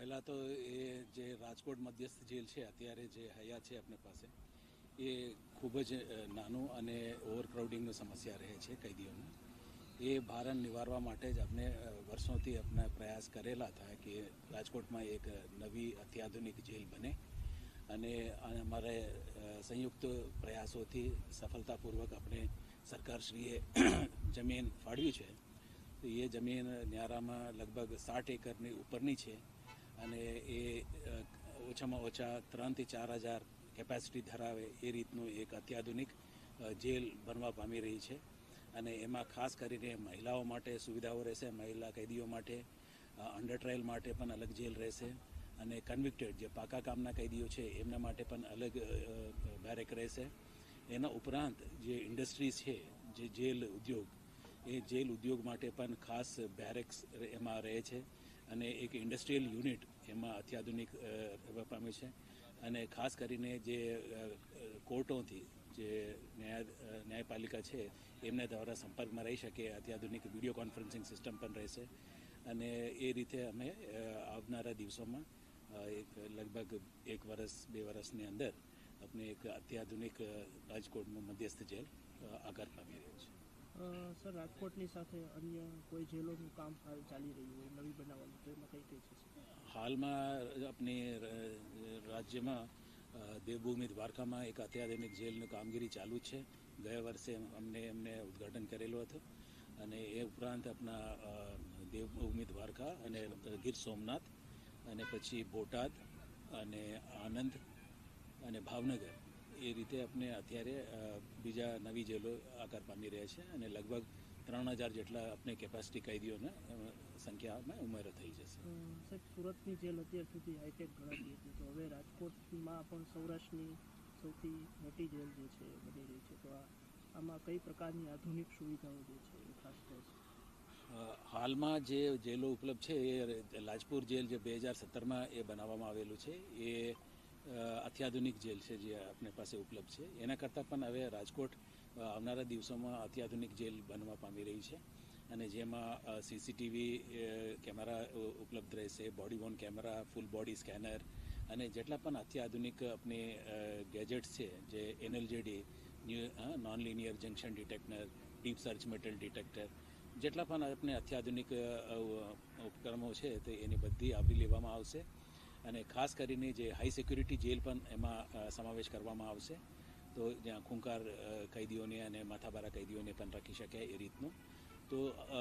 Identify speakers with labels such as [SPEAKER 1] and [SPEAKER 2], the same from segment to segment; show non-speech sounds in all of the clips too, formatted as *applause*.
[SPEAKER 1] પહેલાં તો એ જે રાજકોટ મધ્યસ્થ જેલ છે, અત્યારે જે હયા છે આપણી પાસે, એ ખૂબ જ નાનું અને ઓવરક્રાઉડિંગની સમસ્યા રહે છે કેદીઓનું એ ભારણ નિવારવા માટે જ આપણે વર્ષોથી આપણે પ્રયાસ કરેલા હતા કે રાજકોટમાં એક નવી અત્યાધુનિક જેલ બને અને અમારે સંયુક્ત પ્રયાસોથી સફળતાપૂર્વક આપણે સરકારશ્રીએ *clears throat* જમીન ફાળવી છે. તો એ જમીન ન્યારામાં લગભગ સાઠ એકરની ઉપરની છે. અને એ ઓછામાં ઓછા ત્રણથી ચાર હજાર કેપેસિટી ધરાવે એ રીતનું એક અત્યાધુનિક જેલ બનવા પામી રહી છે. અને એમાં ખાસ કરીને મહિલાઓ માટે સુવિધાઓ રહેશે, મહિલા કેદીઓ માટે અંડર ટ્રાયલ માટે પણ અલગ જેલ રહેશે. અને કન્વિક્ટેડ જે પાકા કામના કેદીઓ છે, એમના માટે પણ અલગ બેરેક રહેશે. એના ઉપરાંત જે ઇન્ડસ્ટ્રીઝ છે, જે જેલ ઉદ્યોગ, એ જેલ ઉદ્યોગ માટે પણ ખાસ બેરેક્સ એમાં રહે છે. અને એક ઇન્ડસ્ટ્રીયલ યુનિટ એમાં અત્યાધુનિક પામે છે. અને ખાસ કરીને જે કોર્ટોથી જે ન્યાય ન્યાયપાલિકા છે, એમના દ્વારા સંપર્કમાં રહી શકે, અત્યાધુનિક વીડિયો કોન્ફરન્સિંગ સિસ્ટમ પણ રહેશે. અને એ રીતે અમે આવનારા દિવસોમાં એક, લગભગ એક વર્ષ બે વર્ષની અંદર, આપણે એક અત્યાધુનિક રાજકોટનું મધ્યસ્થ જેલ આકાર પામી રહ્યું છે.
[SPEAKER 2] સર, રાજકોટની સાથે અન્ય કોઈ જેલોનું કામ હાલ ચાલી રહ્યું હોય, નવી બનાવવાનું, તો એમાં કઈ કઈ છે
[SPEAKER 1] હાલમાં આપણી રાજ્યમાં દેવભૂમિ દ્વારકામાં એક અત્યાધુનિક જેલની કામગીરી ચાલુ છે. ગયા વર્ષે અમને, એમને ઉદ્ઘાટન કરેલું હતું. અને એ ઉપરાંત આપણા દેવભૂમિ દ્વારકા અને ગીર સોમનાથ, અને પછી બોટાદ, અને આનંદ અને ભાવનગર. એ રીતે આપણે અત્યારે બીજા નવી જેલો આકાર પામી રહ્યા છે અને લગભગ ત્રણ હજાર જેટલા આપણે કેપેસિટી કેદીઓને સંખ્યામાં ઉમેરો થઈ જશે.
[SPEAKER 2] સાહેબ સુરતની જેલ અત્યાર સુધી હાઈટેક ગણાતી હતી. તો હવે રાજકોટમાં પણ સૌરાષ્ટ્રની સૌથી મોટી જેલ જે છે બની રહી છે. તો આમાં કઈ પ્રકારની આધુનિક સુવિધાઓ જે છે એ ખાસ
[SPEAKER 1] કરીને હાલમાં જે જેલો ઉપલબ્ધ છે એ લાજપુર જેલ જે બે હજાર સત્તરમાં એ બનાવવામાં આવેલું છે એ અત્યાધુનિક જેલ છે જે આપણી પાસે ઉપલબ્ધ છે. એના કરતાં પણ હવે રાજકોટ આવનારા દિવસોમાં અત્યાધુનિક જેલ બનવા પામી રહી છે અને જેમાં સીસીટીવી કેમેરા ઉપલબ્ધ રહેશે body worn camera full body scanner અને જેટલા પણ અત્યાધુનિક આપણી ગેજેટ્સ છે જે NLJD non linear junction detector deep search metal detector જેટલા પણ આપણે અત્યાધુનિક અ, છે તે એની બધી આવરી લેવામાં આવશે. અને ખાસ કરીને જે હાઈ સિક્યુરિટી જેલ પણ એમાં સમાવેશ કરવામાં આવશે. તો જ્યાં ખૂંખાર અ, કૈદીઓને અને માથાભારા કૈદીઓને પણ રાખી શકાય એ રીતનું. તો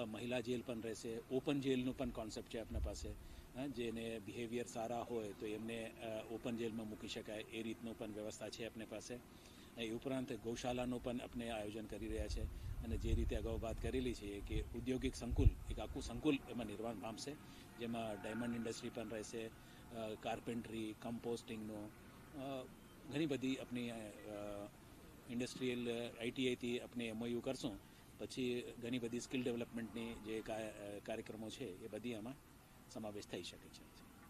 [SPEAKER 1] મહિલા જેલ પણ રહેશે. ઓપન જેલનું પણ કોન્સેપ્ટ છે આપણા પાસે. જેને બિહેવિયર સારા હોય તો એમને ઓપન જેલમાં મૂકી શકાય એ રીતનું પણ વ્યવસ્થા છે આપણી પાસે. એ ઉપરાંત ગૌશાલાનું પણ આપણે આયોજન કરી રહ્યા છે. અને જે રીતે અગાઉ વાત કરેલી છે કે ઔદ્યોગિક સંકુલ એક આખું સંકુલ એમાં નિર્માણ પામશે જેમાં ડાયમંડ ઇન્ડસ્ટ્રી પણ રહેશે કાર્પેન્ટ્રી કમ્પોસ્ટિંગનું ઘણી બધી આપણી ઇન્ડસ્ટ્રીયલ આઈટીઆઈથી આપણે એમઓયુ કરશું. પછી ઘણી બધી સ્કિલ ડેવલપમેન્ટની જે કાર્યક્રમો છે એ બધી આમાં સમાવેશ થઈ શકે છે.